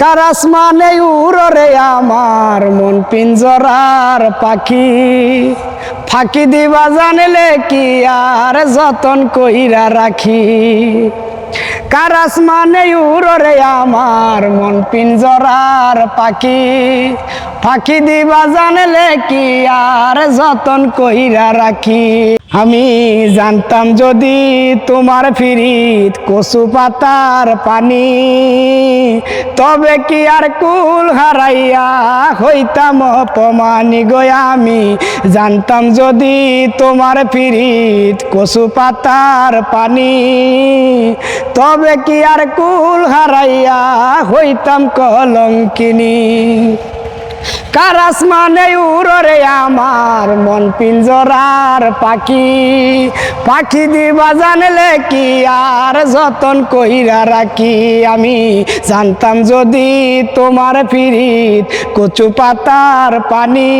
কার আসমানে উড়রে আমার মন পিঞ্জরার পাখি? ফাঁকি দিবা জানলে কি আর যতন কইরা রাখি? কার আসমানে উড়রে আমার মন পিঞ্জরার পাখি? ফাঁকি দিবা জানলে কি আর যতন কইরা রাখি? আমি জানতাম যদি তোমার ফিরিত কচু পাতার পানি, তবে কি আর কুল হারাইয়া হইতাম অপমানি গয়া আমি? জানতাম যদি তোমার ফিরিত কচু পাতার পানি, তবে কি আর কুল হারাইয়া হইতাম কলঙ্কিনী? কার আসমানে উড়রে আমার মন পিঞ্জরার পাখি। পাখি দিবা জানলে কি আর যতন কইরা রাখি আমি? জানতাম যদি তোমার ফিরিত কচু পাতার পানি।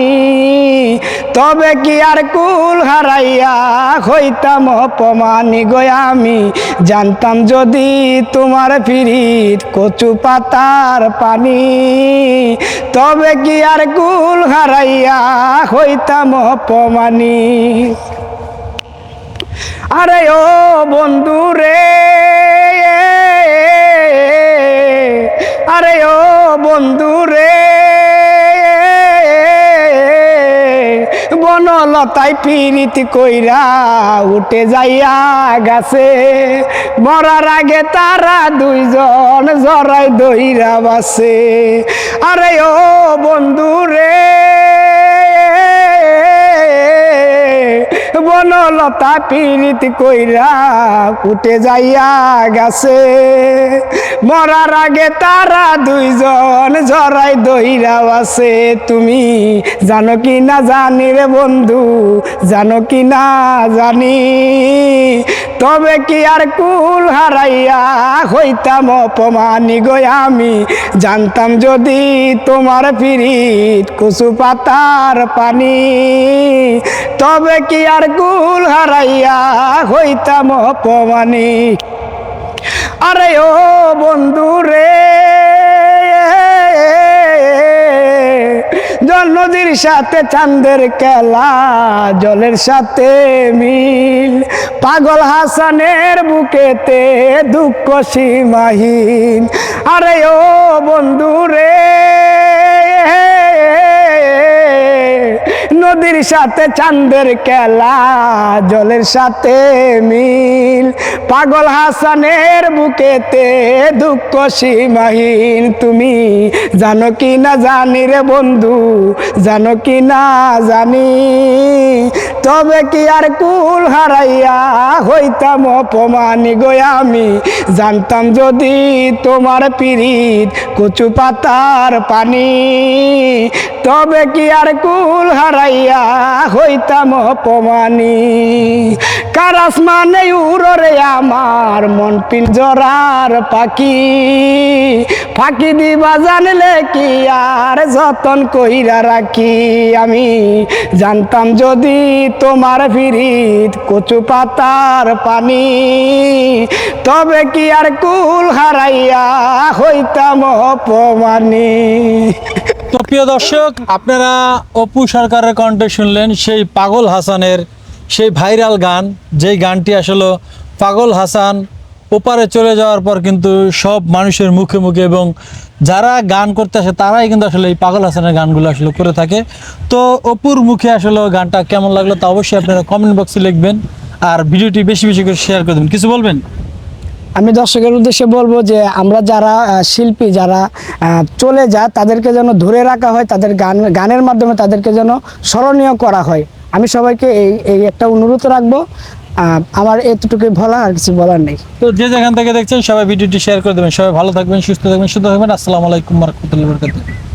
তবে কি আর কুল হারাইয়া হইতাম অপমানি গয়া আমি? জানতাম যদি তোমার ফিরিত কচু পাতার পানি। তবে কি আর কুল হারাইয়া হইতাম অপমানি আরে ও বন্ধু বনলতায় পিরিতি কইরা উঠে যাইয়া গাছে। মরার আগে তারা দুইজন জরাই দইরা বাসে। আরে ও বন্ধু রে বনলতা পীড়িত কইরা কুটে যাইয়া গেছে। মরার আগে তারা দুইজন জরাই দইরা আছে। তুমি জানো কি না জানি রে বন্ধু, জানো কি না জানি। তবে কি আর কুল হারাইয়া হইতাম অপমানি? গই আমি জানতাম যদি তোমার পিরিত কুসু পাতার পানি। তবে কি আর কুল হারাইয়া হইতাম অপমানি? আরে ও বন্ধু রে জল নদীর সাথে চাঁদের কেলা জলের সাথে মিল। পাগল হাসানের বুকেতে দুঃখ সীমাহীন। আরে ও বন্ধু রে নদীর সাথে চাঁদের খেলা, জলের সাথে মিল। পাগল হাসানের বুকেতে দুঃখ সীমাহীন, তুমি জানো কি না জানি রে বন্ধু, জানো কি না জানি। তবে কি আর কুল হারাইয়া হইতাম অপমানি গো জানতাম যদি তোমার পিরিত কচু পাতার পানি, তবে কি আর কুল হারাইয়া হইতাম অপমানি? কার মানে উড়রে আমার মন পিঞ্জরার পাখি? ফাঁকি দিবা জানলে কি আর যতন কইরা রাখি? আমি জানতাম যদি তোমার ফিরিত কচু পাতার পানি, তবে কি আর কুল হারাইয়া হইতাম অপমানি? তো প্রিয় দর্শক, আপনারা অপু সরকারের কণ্ঠে শুনলেন সেই পাগল হাসানের সেই ভাইরাল গান। যেই গানটি আসলে পাগল হাসান ওপারে চলে যাওয়ার পর কিন্তু সব মানুষের মুখে মুখে এবং যারা গান করতে আসে, তারাই কিন্তু আসলে এই পাগল হাসানের গানগুলো আসলে করে থাকে। তো অপুর মুখে আসলে গানটা কেমন লাগল তা অবশ্যই আপনারা কমেন্ট বক্সে লিখবেন আর ভিডিওটি বেশি বেশি করে শেয়ার করে দেবেন। কিছু বলবেন? আমি দর্শকের উদ্দেশ্যে বলব যে আমরা যারা শিল্পী যারা চলে যায়, তাদেরকে যেন ধরে রাখা হয়, তাদের গান, গানের মাধ্যমে তাদেরকে যেন স্মরণীয় করা হয়। আমি সবাইকে এই এই একটা অনুরোধ রাখব। আমার এতটুকুই বলা আর কিছু বলার নেই। তো যে যেখান থেকে দেখছেন, সবাই ভিডিওটি শেয়ার করে দেবেন। সবাই ভালো থাকবেন, সুস্থ থাকবেন সুস্থ থাকবেন। আসসালামু আলাইকুম রহমতুল্লাহ